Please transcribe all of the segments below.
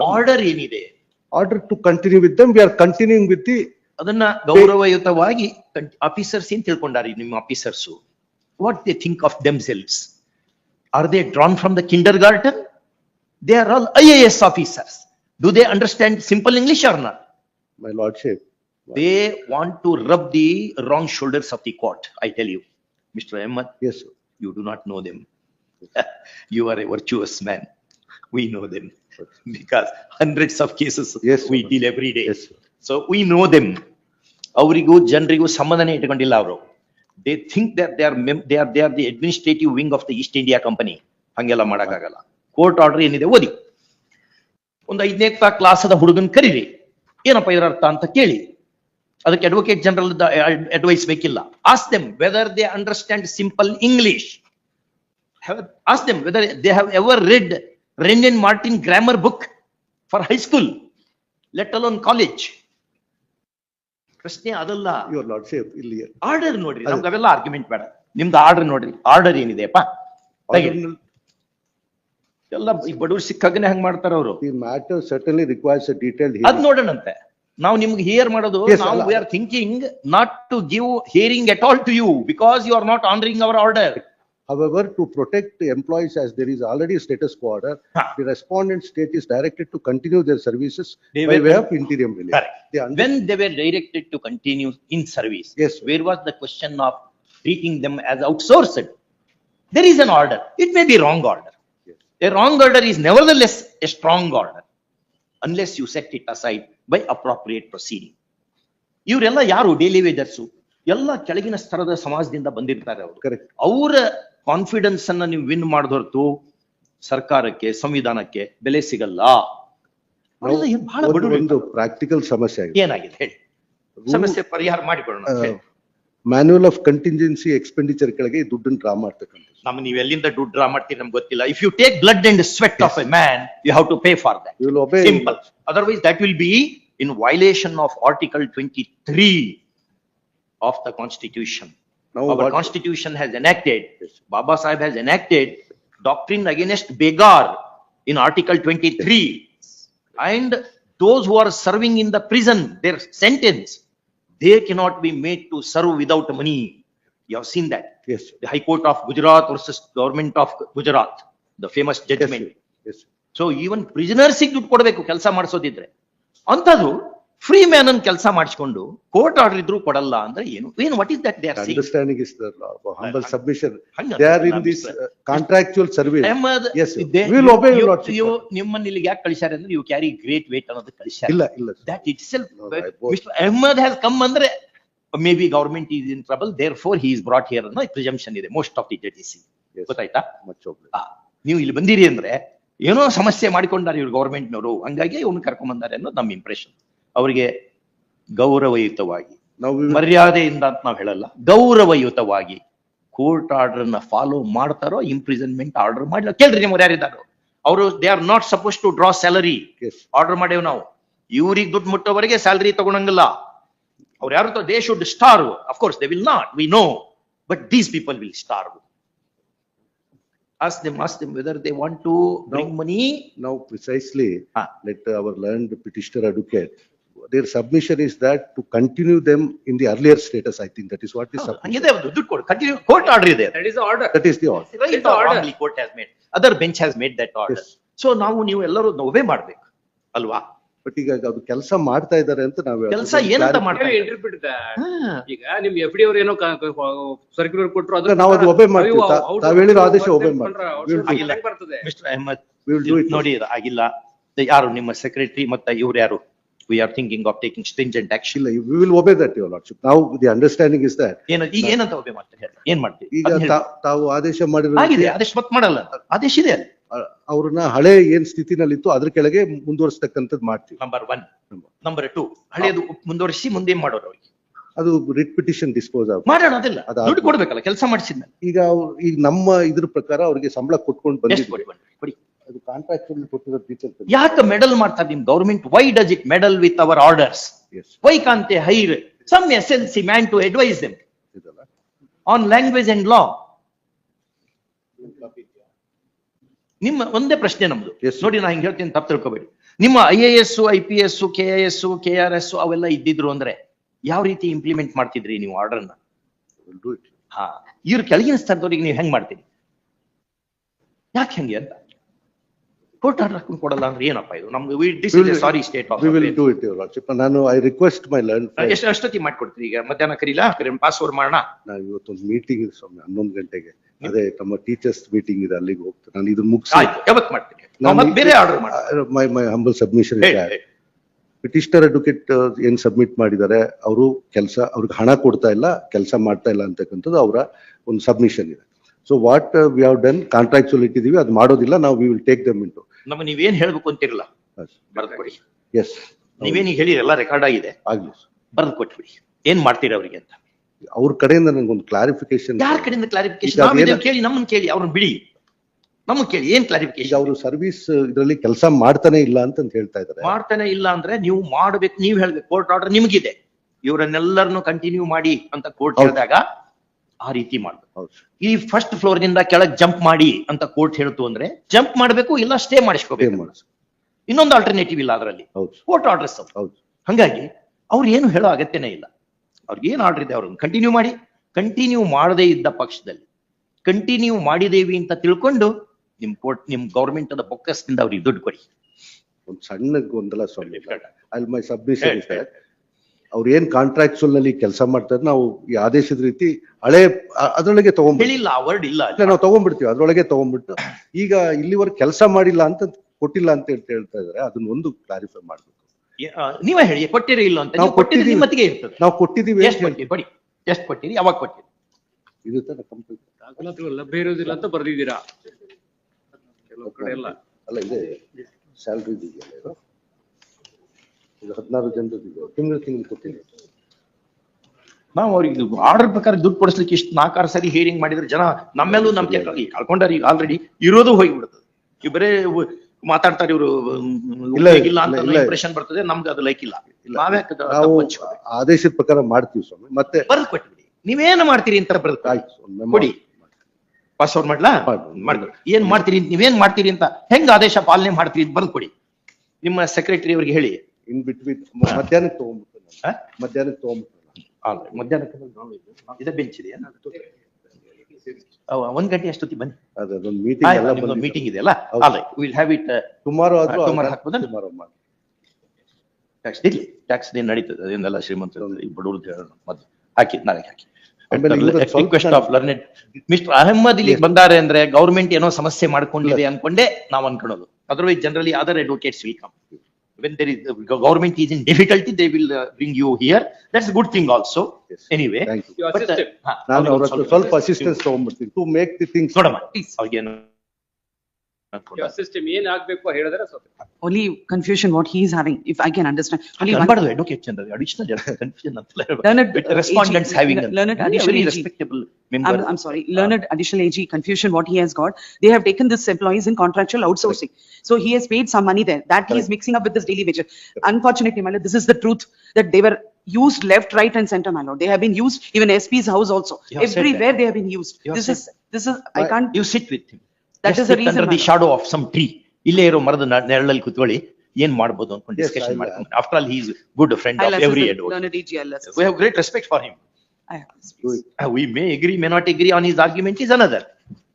program. Order ಏನಿದೆ Order to continue with them, we are continuing with the, ಅದನ್ನ ಗೌರವಯುತವಾಗಿ officers ಏನ್ ತಿಳ್ಕೊಂಡಾರಿ ನಿಮ್ಮ officers what they think of themselves are they drawn from the kindergarten they are all I A S officers do they understand simple English or not my lordship. they want to rub the wrong shoulders of the court, I tell you. Mr. Ahmed, Yes, sir. you do not know them. You are a virtuous man. We know them. Because hundreds of cases Yes, we sir. deal every day. Yes, sir. So we know them. ಅವರಿಗೂ ಜನರಿಗೂ ಸಂಬಂಧನೇ ಇಟ್ಕೊಂಡಿಲ್ಲ ಅವರು they think that they are they are they are the administrative wing of the East India Company ಹಂಗೆಲ್ಲ ಮಾಡಕ್ಕಾಗಲ್ಲ court order ಏನಿದೆ ಓದಿ ಒಂದು ಐದನೇ ಕ್ಲಾಸದ ಹುಡುಗನ್ ಕರೀರಿ ಏನಪ್ಪ ಇದರ ಅರ್ಥ ಅಂತ ಕೇಳಿ ಅದಕ್ಕೆ ಅಡ್ವೊಕೇಟ್ ಜನರಲ್ ಅಡ್ವೈಸ್ ಬೇಕಿಲ್ಲ ask them whether they understand simple English ask them whether they have ever read Wren Martin grammar book for high school let alone college ಪ್ರಶ್ನೆ ಅದಲ್ಲ. Your ಸೇಫ್ ಇಲ್ಲಿ. ಆರ್ಡರ್ ನೋಡ್ರಿ ನಮ್ಗೆ ಅವೆಲ್ಲ ಆರ್ಗ್ಯುಮೆಂಟ್ ಬೇಡ. ನಿಮ್ದು order ನೋಡ್ರಿ ಆರ್ಡರ್ ಏನಿದೆಯಪ್ಪ. ಎಲ್ಲ ಈ ಬಡವರು ಸಿಕ್ಕಾಗನೆ ಹಂಗ್ ಮಾಡ್ತಾರ ಅವರು. ಈ matter certainly requires detail detailed ಅದ್ hearing. ನೋಡೋಣಂತೆ. ನಾವು ನಿಮ್ಗೆ ಹಿಯರ್ ಮಾಡೋದು Yes, ನಾವು we are thinking not to give hearing at all to you because you are not honouring our order However, to protect the employees as there is already a status quo order, Ha. the respondent state is directed to continue their services They by were- way of interim relief. Correct. They under- When they were directed to continue in service. Yes, sir. Where was the question of treating them as outsourced? There is an order. It may be wrong order. Yes. A wrong order is nevertheless a strong order. Unless you set it aside by appropriate proceeding. ಇವರೆಲ್ಲ ಯಾರು daily ವೇಜರ್ಸು ಎಲ್ಲ ಕೆಳಗಿನ ಸ್ತರದ ಸಮಾಜದಿಂದ ಬಂದಿರ್ತಾರೆ ಅವರು Correct. ಅವರ confidence ಅನ್ನ ನೀವು ವಿನ್ ಮಾಡಿದ ಹೊರತು ಸರ್ಕಾರಕ್ಕೆ ಸಂವಿಧಾನಕ್ಕೆ ಬೆಲೆ ಸಿಗಲ್ಲ. ಬಹಳ ಒಂದು- ಪ್ರಾಕ್ಟಿಕಲ್ ಸಮಸ್ಯೆ ಆಗಿದೆ. ಏನಾಗಿದೆ ಹೇಳಿ? ಸಮಸ್ಯೆ ಪರಿಹಾರ ಮಾಡಿಕೊಳ್ಳೋಣ. ಮ್ಯಾನ್ಯುವಲ್ ಆಫ್ ಕಂಟಿಂಜೆನ್ಸಿ ಎಕ್ಸ್ಪೆಂಡಿಚರ್ ಕೆಳಗೆ ದುಡ್ಡನ್ನು ಡ್ರಾ ಮಾಡ್ತಕ್ಕಂಥ ನಮ್ ನೀವು ಎಲ್ಲಿಂದ ದುಡ್ಡು ಡ್ರಾ ಮಾಡ್ತೀರಿ ನಮ್ಗೆ ಗೊತ್ತಿಲ್ಲ. If you take blood and sweat of a man you have to pay for that simple otherwise that will be in violation of article twenty three of the constitution Now Our what- constitution has enacted, Baba Sahib has enacted doctrine against Begar in article twenty-three. And those who are serving in the prison, their sentence, they cannot be made to serve without money. You have seen that. Yes, sir. The High Court of Gujarat versus Government of Gujarat, the famous Yes, judgment. sir. Yes. sir. So even ಪ್ರಿಸನರ್ಸಿಗೆ ದುಡ್ಡು ಕೊಡಬೇಕು ಕೆಲಸ ಮಾಡಿಸೋದಿದ್ರೆ ಅಂಥದ್ದು free man ಅನ್ನು ಕೆಲಸ ಮಾಡಿಸ್ಕೊಂಡು court order ಇದ್ರು ಕೊಡಲ್ಲ ಅಂದ್ರೆ ಏನು? ಏನು what is that they are understanding is their humble submission they are in this contractual service. Ahmad lordship. you ನಿಮ್ಮನ್ನ ಇಲ್ಲಿಗೆ ಯಾಕೆ ಕಳಿಸ್ಯಾರ ಅಂದ್ರೆ ಯು ಕ್ಯಾರಿ ಗ್ರೇಟ್ ವೇಟ್ ಅನ್ನೋದು ಕಳಿಸ್ಯಾರ. ಇಲ್ಲ, ಇಲ್ಲ. That itself No, mister Ahmad has come ಅಂದ್ರೆ maybe government is in trouble therefore he is brought here ಅನ್ನೋ ಪ್ರಿಜಂಪ್ಷನ್ ಇದೆ most of the judges see ಗೊತ್ತಾಯ್ತಾ. ನೀವು ಇಲ್ಲಿ ಬಂದಿರಿ ಅಂದ್ರೆ ಏನೋ ಸಮಸ್ಯೆ ಮಾಡಿಕೊಂಡಾರೆ ಇವ್ರು ಗವರ್ಮೆಂಟ್ನವರು ಹಂಗಾಗಿ ಇವ್ನು ಕರ್ಕೊಂಡ್ ಬಂದಾರೆ ಅನ್ನೋದು ನಮ್ಮ ಇಂಪ್ರೆಷನ್ ಅವರಿಗೆ ಗೌರವಯುತವಾಗಿ ನಾವು ಮರ್ಯಾದೆಯಿಂದ ಅಂತ ನಾವು ಹೇಳಲ್ಲ ಗೌರವಯುತವಾಗಿ ಕೋರ್ಟ್ ಆರ್ಡರ್ನ ಫಾಲೋ ಮಾಡ್ತಾರೋ ಇಂಪ್ರಿಸನ್ಮೆಂಟ್ ಆರ್ಡರ್ ಮಾಡಿಲ್ಲ ಕೇಳ್ರಿ ನಿಮ್ಗೆ ಯಾರಿದ್ದಾರೋ? ಅವರು they are not suppose to draw salary order ಮಾಡೇವ್ ನಾವು. ಇವ್ರಿಗೆ ದುಡ್ಡು ಮುಟ್ಟೋವರೆಗೆ ಸ್ಯಾಲರಿ ತಗೊಳಂಗಿಲ್ಲ ಅವ್ರು ಯಾರು they should starve of course they will not we know but these people will starve ask them ask them whether they want to bring money. now precisely, Ah. let our learned petitioner advocate, their submission is that to continue them in the earlier status, I think that is what is. submission. ಹಂಗಿದೆ ಒಂದು ದುಡ್ಡು ಕೊಡು continue court order ಇದೆ That is the order. That is the order. Right It's the order. the court has made, other bench has made that order. Yes. So ನಾವು ನೀವು ಎಲ್ಲರೂ ಒಬೇ ಮಾಡ್ಬೇಕು ಅಲ್ವಾ But ಈಗ ಅದು ಕೆಲಸ ಮಾಡ್ತಾ ಇದ್ದಾರೆ ಅಂತ ನಾವು. ಕೆಲಸ ಏನಂತ ಮಾಡ್ತಾ Can you interpret that? iga ಈಗ ನಿಮ್ ಎಫ್ ಡಿ ಅವ್ರು ಏನೋ ಸರ್ಕ್ಯುಲರ್ ಕೊಟ್ರು ಇಲ್ಲ, ನಾವು ಅದು obey ಮಾಡ್ತೀವಿ. ತಾ- ತಾವ್ ಹೇಳಿರೋ ಆದೇಶ obey ಮಾಡ್ತೀವಿ. We'll do it. ಬರ್ತದೆ mister Ahmad We will do it. ನೋಡಿ ಇದು ಆಗಿಲ್ಲ ಯಾರು ನಿಮ್ಮ ಸೆಕ್ರೆಟರಿ ಮತ್ತೆ ಇವ್ರು ಯಾರು we are thinking of taking stringent action. ಇಲ್ಲ, we will obey that, your lordship. Now the understanding is that ಏನು ಈಗ ಏನಂತ ಒಬೆ ಮಾಡ್ತಾರೆ? ಹೇಳಿ. ಏನ್ ಮಾಡ್ತೀವಿ ಈಗ ಅದ್ನ ಹೇಳಿ. ತಾ- ತಾವು ಆದೇಶ ಮಾಡಿರೋ ಆಗಿದೆ ಆದೇಶ ಮತ್ ಮಾಡಲ್ಲ. ಆದೇಶ ಇದೆ ಅವ್ರನ್ನ ಹಳೆ ಏನ್ ಸ್ಥಿತಿನಲ್ಲಿತ್ತು ಅದ್ರ ಕೆಳಗೆ ಮುಂದುವರಿಸ್ತಕ್ಕಂಥದ್ದು ಮಾಡ್ತೀವಿ. ನಂಬರ್ ಒನ್ ನಂಬರ್ ಟೂ ಹಳೆಯದು ಮುಂದುವರಿಸಿ ಮುಂದೆ ಮಾಡೋರು ಅವ್ರಿಗೆ. ಅದು ರಿಟ್ ಪಿಟಿಷನ್ ಡಿಸ್ಪೋಸ್ ಆಗ ಮಾಡೋಣ ಅದೆಲ್ಲ. ಅದಾದ್ಮೇಲೆ- ದುಡ್ಡು ಕೊಡ್ಬೇಕಲ್ಲ ಕೆಲಸ ಮಾಡಿಸಿದ್ಮೇಲೆ. ಈಗ ಅವ್ರು- ಈಗ ನಮ್ಮ ಇದ್ರ ಪ್ರಕಾರ ಅವ್ರಿಗೆ ಸಂಬಳ ಕೊಟ್ಕೊಂಡು ಎಷ್ಟು ಬಂದಿದ್ವಿ ಕೊಡಿ ಬನ್ನಿ, ಕೊಡಿ. ಡೀಟೇಲ್ ಯಾಕೆ ಮೆಡಲ್ ಮಾಡ್ತಾರೆ ನಿಮ್ government why does it meddle with our orders why can't they hire some S L C man to advise them ಇದಲ್ಲ? ಆನ್ ಲ್ಯಾಂಗ್ವೇಜ್ ಅಂಡ್ ಲಾ ನಿಮ್ಮ ಒಂದೇ ಪ್ರಶ್ನೆ ನಮ್ದು. Yes, sir. ನೋಡಿ ನಾ ಹಿಂಗ್ ಹೇಳ್ತೀನಿ ತಪ್ಪು ತಿಳ್ಕೊಬೇಡಿ. ನಿಮ್ಮ I A S I P S K I S K R S ಅವೆಲ್ಲ ಇದ್ದಿದ್ರು ಅಂದ್ರೆ ಯಾವ ರೀತಿ ಇಂಪ್ಲಿಮೆಂಟ್ ಮಾಡ್ತಿದ್ರಿ ನೀವು ಆರ್ಡರ್ನ? Do it. ಹಾ. ಇವ್ರ ಕೆಳಗಿನ ಸ್ಥಾನದವ್ರಿಗೆ ನೀವು ಹೆಂಗ್ ಮಾಡ್ತೀರಿ? ಯಾಕೆ ಹೆಂಗೆ ಅಂತ? ಕೋರ್ಟ್ ಆರ್ಡರ್ ಕೊಡಲ್ಲ ಅಂದ್ರೆ ಏನಪ್ಪ ಇದು? ನಮ್ಗೆ this is sorry state we will do Lordship. ನಾನು ಐ ರಿಕ್ವೆಸ್ಟ್ ಮೈ ಲರ್ನ್ ಎಷ್ಟು ಅಷ್ಟೊತ್ತಿ ಮಾಡ್ಕೊಡ್ತೀರಿ ಈಗ? ಮಧ್ಯಾಹ್ನ ಕರೀಲಾ? ಪಾಸ್ವರ್ಡ್ ಮಾಡೋಣ? ನಾನು ಇವತ್ತೊಂದು ಮೀಟಿಂಗ್ ಇದೆ ಸ್ವಾಮಿ ಹನ್ನೊಂದು ಗಂಟೆಗೆ. ಅದೇ ತಮ್ಮ ಟೀಚರ್ಸ್ ಮೀಟಿಂಗ್ ಇದೆ ಅಲ್ಲಿಗೆ ಹೋಗ್ತೀನಿ. ನಾನು ಇದನ್ನ ಮುಗಿಸಿ ಆಯ್ತು ಯಾವತ್ ಮಾಡ್ತೀನಿ ನಾವು ಮತ್ತೆ ಬೇರೆ ಆರ್ಡರ್ ಮಾಡಿ ಮೈ ಮೈ ಹಂಬಲ್ ಸಬ್ಮಿಷನ್ ಇದೆ. ಪಿಟಿಷನರ್ ಅಡ್ವೊಕೇಟ್ ಏನ್ ಸಬ್ಮಿಟ್ ಮಾಡಿದ್ದಾರೆ ಅವರು ಕೆಲಸ ಅವ್ರಿಗೆ ಹಣ ಕೊಡ್ತಾ ಇಲ್ಲ ಕೆಲಸ ಮಾಡ್ತಾ ಇಲ್ಲ ಅಂತಕ್ಕಂಥದ್ದು ಅವರ ಒಂದು ಸಬ್ಮಿಷನ್ ಇದೆ. So what we have done contractual ಇಟ್ಟಿದೀವಿ ಅದು ಮಾಡೋದಿಲ್ಲ ನಾವು we will take them into ನಮಗೆ ನೀವೇನ್ ಹೇಳ್ಬೇಕು ಅಂತಿರಲ್ಲ. ಎಸ್ ಕೊಡಿ. ಎಸ್ ನೀವೇನೀಗ ಹೇಳಿರಲ್ಲ ರೆಕಾರ್ಡ್ ಆಗಿದೆ. ಆಗ್ಲಿ. ಬರ್ದ್ ಕೊಟ್ಬಿಡಿ. ಏನ್ ಮಾಡ್ತೀರಾ ಅವ್ರಿಗೆ ಅಂತ? ಅವ್ರ ಕಡೆಯಿಂದ ನಂಗೊಂದು ಕ್ಲಾರಿಫಿಕೇಶನ್ ಯಾರ ಕಡೆಯಿಂದ ಕ್ಲಾರಿಫಿಕೇಶನ್ ಕೇಳಿ ನಮ್ಮನ್ನ ಕೇಳಿ ಅವ್ರನ್ನ ಬಿಡಿ. ನಮಗ್ ಕೇಳಿ ಏನ್ ಕ್ಲಾರಿಫಿಕೇಶನ್ ಅವರು ಸರ್ವಿಸ್ ಇದರಲ್ಲಿ ಕೆಲಸ ಮಾಡ್ತಾನೆ ಇಲ್ಲ ಅಂತ ಹೇಳ್ತಾ ಇದ್ದಾರೆ. ಮಾಡ್ತಾನೆ ಇಲ್ಲ ಅಂದ್ರೆ ನೀವು ಮಾಡ್ಬೇಕು ನೀವ್ ಹೇಳ್ಬೇಕು. ಕೋರ್ಟ್ ಆರ್ಡರ್ ನಿಮ್ಗಿದೆ. ಇವರನ್ನೆಲ್ಲರನ್ನು ಕಂಟಿನ್ಯೂ ಮಾಡಿ ಅಂತ ಕೋರ್ಟ್ ಹೇಳಿದಾಗ ಆ ರೀತಿ ಮಾಡ್ಬೇಕು. ಹೌದು. ಈ ಫಸ್ಟ್ ಫ್ಲೋರ್ನಿಂದ ಕೆಳಗೆ ಜಂಪ್ ಮಾಡಿ ಅಂತ ಕೋರ್ಟ್ ಹೇಳ್ತು ಅಂದ್ರೆ ಜಂಪ್ ಮಾಡಬೇಕು ಇಲ್ಲ ಸ್ಟೇ ಮಾಡಿಸ್ಕೋಬೇಕು. ಮಾಡಿಸ್ ಇನ್ನೊಂದು ಆಲ್ಟರ್ನೇಟಿವ್ ಇಲ್ಲ ಅದರಲ್ಲಿ. ಹೌದು. ಕೋರ್ಟ್ ಆರ್ಡರ್ಸ್ ಹಂಗಾಗಿ ಅವ್ರು ಏನು ಹೇಳೋ ಅಗತ್ಯನೇ ಇಲ್ಲ. ಅವ್ರಿಗೆ ಏನ್ ಆರ್ಡರ್ ಇದೆ ಅವ್ರನ್ನ ಕಂಟಿನ್ಯೂ ಮಾಡಿ. ಕಂಟಿನ್ಯೂ ಮಾಡದೇ ಇದ್ದ ಪಕ್ಷದಲ್ಲಿ. ಕಂಟಿನ್ಯೂ ಮಾಡಿದೇವಿ ಅಂತ ತಿಳ್ಕೊಂಡು ನಿಮ್ ಕೋರ್ಟ್ ನಿಮ್ ಗೌರ್ಮೆಂಟ್ ಅದ ಬೊಕ್ಕಸದಿಂದ ಅವ್ರಿಗೆ ದುಡ್ಡು ಕೊಡಿ. ಒಂದು ಸಣ್ಣ ಗೊಂದಲ ಸ್ವಾಮಿ. ಅಲ್ಲಿ ಮೈ ಸಬ್ಮಿಷನ್ ಅವ್ರು ಏನ್ ಕಾಂಟ್ರಾಕ್ಚುಲ್ನಲ್ಲಿ ಕೆಲಸ ಮಾಡ್ತಾರೆ ನಾವು ಈ ಆದೇಶದ ರೀತಿ ಹಳೆ ಅದರೊಳಗೆ ತಗೊಂಡ್ಬಿಡ್ತೀವಿ. ವರ್ಡ್ ಇಲ್ಲ ಇಲ್ಲ ನಾವು ತಗೊಂಡ್ಬಿಡ್ತೀವಿ ಅದ್ರೊಳಗೆ ತಗೊಂಡ್ಬಿಟ್ಟು. ಈಗ ಇಲ್ಲಿವರೆಗೆ ಕೆಲಸ ಮಾಡಿಲ್ಲ ಅಂತ ಕೊಟ್ಟಿಲ್ಲ ಅಂತ ಹೇಳ್ತಾ ಹೇಳ್ತಾ ಇದಾರೆ ಅದನ್ನ ಒಂದು ಕ್ಲಾರಿಫೈ ಮಾಡ್ಬೇಕು. ನೀವೇ ಹೇಳಿ ಕೊಟ್ಟಿರಿ ಇಲ್ಲ ಅಂತ. ನಾವು ಕೊಟ್ಟಿದ್ದೀವಿ. ನಿಮ್ಮತ್ತಿಗೆ ಇರ್ತದೆ. ನಾವು ಕೊಟ್ಟಿದೀವಿ ಅಂತ ಎಷ್ಟು ಕೊಟ್ಟಿರಿ ಬಡಿ ಎಷ್ಟು ಕೊಟ್ಟಿರಿ ಯಾವಾಗ ಕೊಟ್ಟಿರಿ? ಇದು ತರ ಕಂಪ್ಲೀಟ್ ದಾಖಲಾತಿಗಳು ಲಭ್ಯ ಇರೋದಿಲ್ಲ ಅಂತ ಬರ್ದಿದ್ದೀರಾ? ಕೆಲವು ಕಡೆ ಎಲ್ಲ ಅಲ್ಲ ಇದೆ. ಸ್ಯಾಲ್ರಿ ಇದೆಯಲ್ಲ ಇದು ಹದಿನಾರು ಜನರಿಗೆ ತಿಂಗಳು ತಿಂಗಳು ಕೊಟ್ಟಿದೆ ನಾವು ಅವ್ರಿಗೆ ಆರ್ಡರ್ ಪ್ರಕಾರ ದುಡ್ಡು ಕೊಡಿಸ್ಲಿಕ್ಕೆ ಇಷ್ಟು ನಾಲ್ಕಾರು ಸರಿ ಹಿಯರಿಂಗ್ ಮಾಡಿದ್ರೆ ಜನ ನಮ್ಮೆಲ್ಲೂ ನಂಬಿಕೆ ಕಳ್ಕೊಂಡಾರ ಈಗ ಆಲ್ರೆಡಿ ಇರೋದು ಹೋಗಿಬಿಡ್ತದೆ ಇವ್ ಬರೇ ಮಾತಾಡ್ತಾರೆ ಇವರು ಇಲ್ಲ, ಅಂತ. ಇಂಪ್ರೆಷನ್ ಬರ್ತದೆ ನಮ್ಗೆ ಅದು ಲೈಕ್ ಇಲ್ಲ. ನಾವೇ ನಾವು ಆದೇಶದ ಪ್ರಕಾರ ಮಾಡ್ತೀವಿ ಸ್ವಾಮಿ. ಮತ್ತೆ ಬರೆದು ಕೊಟ್ಬಿಡಿ. ನೀವೇನು ಮಾಡ್ತೀರಿ ಅಂತ ಬರ್ದು ಕೊಡಿ. ಪಾಸ್ ಪಾಸ್ವರ್ಡ್ ಮಾಡ್ಲಾ? ಮಾಡು. ಮಾಡ್ಕೊಡಿ ಏನ್ ಮಾಡ್ತೀರಿ ನೀವೇನ್ ಮಾಡ್ತೀರಿ ಅಂತ ಹೆಂಗ್ ಆದೇಶ ಪಾಲನೆ ಮಾಡ್ತೀರಿ ಅಂತ ಬರ್ದ್ ಕೊಡಿ. ನಿಮ್ಮ ಸೆಕ್ರೆಟರಿ ಅವ್ರಿಗೆ ಹೇಳಿ. ಇನ್ ಬಿಟ್ವೀನ್ ಮಧ್ಯಾಹ್ನಕ್ಕೆ ತಗೊಂಡ್ಬಿಟ್ಟು ನಾನು. ಮಧ್ಯಾಹ್ನಕ್ಕೆ ತಗೊಂಡ್ಬಿಟ್ಟು. ಅಲ್ಲ, ಮಧ್ಯಾಹ್ನಕ್ಕೆ ಇದೇ ಬೆಂಚ್ ಇದೆಯಾ? ಒಂದ್ ಗಂಟೆ ಅಷ್ಟೊತ್ತಿ ಬನ್ನಿ. ಅದೇ ಅದೊಂದು ಮೀಟಿಂಗ್ ಎಲ್ಲ. ಮೀಟಿಂಗ್ ಇದೆಯಲ್ಲ. ಅಲ್ಲ ವಿಲ್ ಹ್ಯಾವ್ ಇಟ್ ಟುಮಾರೋ ಆದ್ರೂ ಟುಮಾರೋ ಹಾಕ್ಬೋದಾ? tomorrow ಮಾಡಿ. ಟ್ಯಾಕ್ಸ್ ಇರ್ಲಿ ಟ್ಯಾಕ್ಸ್ ನೀನ್ ನಡೀತದೆ ಅದನ್ನೆಲ್ಲ ಶ್ರೀಮಂತ ಬಡವ್ರದ್ದು ಹೇಳೋಣ ಮೊದ್ಲು. ಹಾಕಿ ನಾಳೆ ಹಾಕಿ. Request of learned mister Ahmad ಇಲ್ಲಿ ಬಂದಾರೆ ಅಂದ್ರೆ ಗೌರ್ಮೆಂಟ್ ಏನೋ ಸಮಸ್ಯೆ ಮಾಡ್ಕೊಂಡಿದೆ ಅನ್ಕೊಂಡೆ ನಾವ್ ಅನ್ಕೊಳೋದು. Otherwise generally other advocates will come when there is government is in difficulty they will uh, bring you here that's a good thing also Yes. anyway Thank you. You But, uh, assisted. ಹಾ, ನಾನು ಅವ್ರಿಗೆ ಅವ್ರ ಒಂದ್ ಹತ್ರ ಸ್ವಲ್ಪ assistance ತಗೊಂಡ್ಬಿಡ್ತೀನಿ to make the things ನೋಡಮ್ಮ Please. ಅವ್ರಿಗೇನು ಸಿಸ್ಟಮ್ ಏನ್ ಆಗ್ಬೇಕು ಹೇಳಿದ್ರೆ ಸ್ವಲ್ಪ only confusion what he is having, if I can understand. Only one- ಅನ್ಬಾರ್ದು advocate ಜನರು ಅಡಿಷನಲ್ ಕನ್ಫ್ಯೂಷನ್ ಅಂತ Learned, With uh, respondents AG, having a learned very additional AG. respectable I'm, member. I'm sorry, learned additional AG confusion what he has got. They have taken this employees in contractual outsourcing. So he has paid some money there. That he is mixing up with this daily wages. Unfortunately, my lord, this is the truth that they were used left, right and center, my lord. They have been used even SP's house also. You have said that. Everywhere they have been used. You have This said is, this is, I can't, You sit with him. The shadow of some tree ಇಲ್ಲೇ ಇರೋ ಮರದ ನೆರಳಲ್ಲಿ ಕುತ್ಕೊಳ್ಳಿ. ಏನ್ ಮಾಡ್ಬೋದು ಅನ್ಕೊಂಡು discussion ಮಾಡ್ಕೊಂಡು. After all he's good friend of every great respect for him we may agree may not agree on his argument is another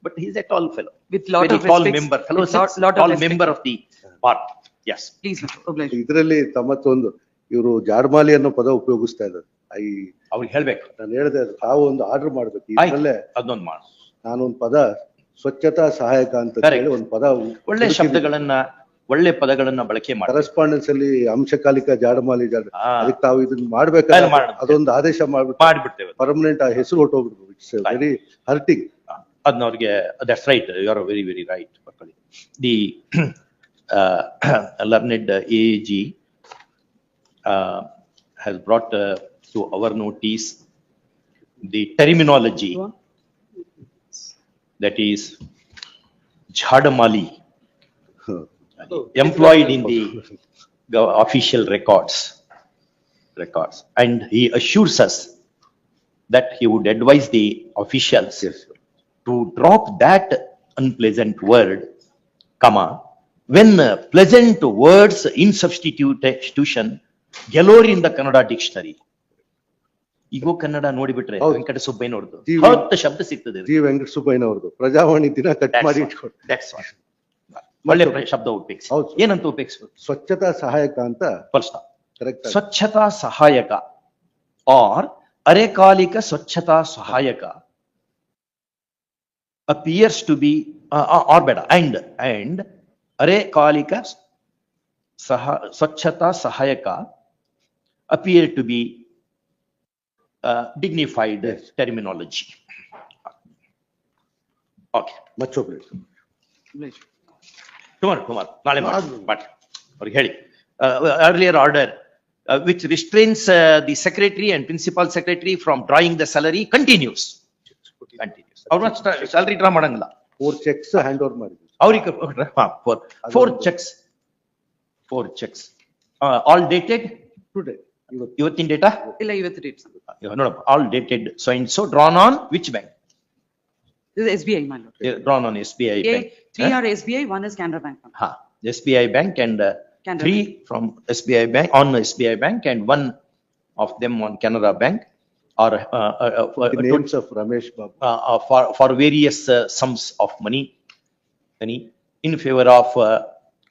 but he's at all fellow with lot of all member of member of the parts please ಇದರಲ್ಲಿ ತಮ್ಮತ್ತೊಂದು ಇವರು ಜಾಡ್ಮಾಲಿ ಅನ್ನೋ ಪದ ಉಪಯೋಗಿಸ್ತಾ ಇದ್ದಾರೆ. I ಅವ್ರಿಗೆ ಹೇಳ್ಬೇಕು ನಾನು ಹೇಳಿದೆ ತಾವು ಒಂದು ಆರ್ಡರ್ ಮಾಡ್ಬೇಕು. ಇದರಲ್ಲೇ ಅದೊಂದು ಮಾಡ. ನಾನೊಂದು ಪದ ಸ್ವಚ್ಛತಾ ಸಹಾಯಕ ಅಂತ ಹೇಳಿ ಒಂದು ಪದ ಒಳ್ಳೆ ಶಬ್ದಗಳನ್ನ, ಒಳ್ಳೆ ಪದಗಳನ್ನ ಬಳಕೆ ಮಾಡಿ. ಕರೆಸ್ಪಾಂಡೆನ್ಸ್ ಅಲ್ಲಿ ಅಂಶಕಾಲಿಕ ಜಾಡಮಾಲಿ ಜಾಡ ಅದಕ್ಕೆ ತಾವು ಇದನ್ನ ಮಾಡ್ಬೇಕಾದ್ರೆ. ಅದೊಂದು ಆದೇಶ ಮಾಡ್ಬಿಟ್ಟು ಮಾಡ್ಬಿಡ್ತೇವೆ. ಪರ್ಮನೆಂಟ್ ಆ ಹೆಸರು ಹೊಟ್ಟೋಗ್ಬಿಡ್ತು ಇಟ್ಸ್ ವೆರಿ ಹರ್ಟಿಂಗ್ ಅದನ್ನ ಅವ್ರಿಗೆ that's right you are very very right ಮಕ್ಕಳಿ. The learned A G has brought to our notice the terminology that is Jhadamali, oh. employed in the, official records, records. And he assures us that he would advise the officials to drop that unpleasant word, comma, when uh, pleasant words in substitution galore in the Kannada dictionary. ಈಗೋ ಕನ್ನಡ ನೋಡಿಬಿಟ್ರೆ ಹೌದು. Venkata ಸುಬ್ಬಯ್ಯನವ್ರದ್ದು G- ಹತ್ತು ಶಬ್ದ ಸಿಗ್ತದೆ. G ವೆಂಕಟಸುಬ್ಬಯ್ಯನವ್ರದ್ದು Prajavani ದಿನ cut ಮಾಡಿ. ಇಟ್ಕೊಂಡು That's. ಒಳ್ಳೆ ಪ್ರ- ಶಬ್ದ ಉಪಯೋಗಿಸಿ. ಹೌದು. ಏನಂತ ಉಪಯೋಗಿಸ್ಬೇಕು? ಸ್ವಚ್ಛತಾ ಸಹಾಯಕ ಅಂತ. ಕರೆಕ್ಟ್ ಸ್ವಚ್ಛತಾ ಸಹಾಯಕ ಆರ್ ಅರೆಕಾಲಿಕ ಸ್ವಚ್ಛತಾ ಸಹಾಯಕ ಅಪಿಯರ್ಸ್ ಟು ಬಿ ಆರ್ ಬೇಡ ಅಂಡ್ ಅಂಡ್ ಅರೆಕಾಲಿಕ ಸಹ ಸ್ವಚ್ಛತಾ ಸಹಾಯಕ appear to be dignified Yes. Terminology okay ಮಚ್ಚೊಬ್ರು Kumar Kumar ನಾಳೆ ಮಾಡ್ಬೋದು. ಬಟ್ ಅವ್ರಿಗೆ ಹೇಳಿ. Earlier order which restrains the secretary and principal secretary from drawing the salary continues continues ಅವ್ರನ್ನ ಸ್ಯಾಲರಿ ಡ್ರಾ ಮಾಡಂಗಿಲ್ಲ. ಫೋರ್ ಚೆಕ್ಸ್ ಹ್ಯಾಂಡ್ ಓವರ್ ಮಾಡಿದ್ವಿ ಅವ್ರಿಗೆ four four cheques four cheques all dated today ಇವತ್ತು ಇವತ್ತಿನ ಡೇಟಾ ಇಲ್ಲ ಇವತ್ತು ಡೇಟ್ ನೋಡಪ್ಪ all dated so in so drawn on which bank S B I ಮಾಡಿ drawn on S B I bank three are S B I one is Canara bank Ha, SBI Bank and uh, Canara three from SBI Bank, on SBI Bank and one of them on Canara Bank or uh, uh, uh, for- the names of Ramesh Babu uh, uh, for, for various uh, sums of money, money in favor of, uh,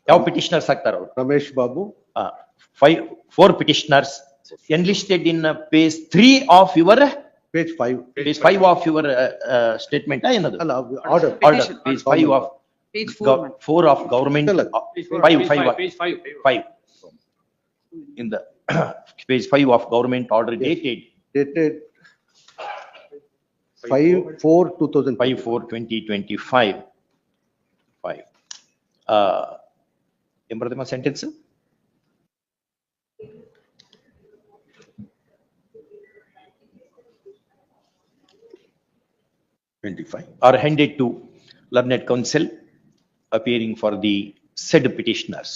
ಯಾವ petitioners ಆಗ್ತಾರ ಅವ್ರು? Ramesh Babu Uh, five, four petitioners enlisted in uh, page three of your, page five page five of your uh, uh, statement, ಆ ಏನದು? ಅಲ್ಲ order Order, Petition. page five of, page four gov- four of government, ಇಲ್ಲ. uh, five, five, of- Page five. five. In the page five of government order dated dated five four two thousand five four twenty twenty-five. Five. Uh, ಏನ್ ಬರ್ತಮ್ಮ sentence? 25 are handed to Learned counsel appearing for the said petitioners.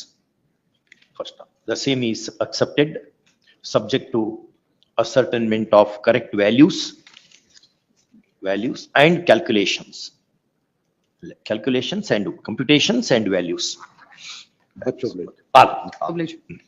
First, the same is accepted subject to ascertainment of correct values, values and calculations, calculations and computations and values. Absolutely. Absolutely.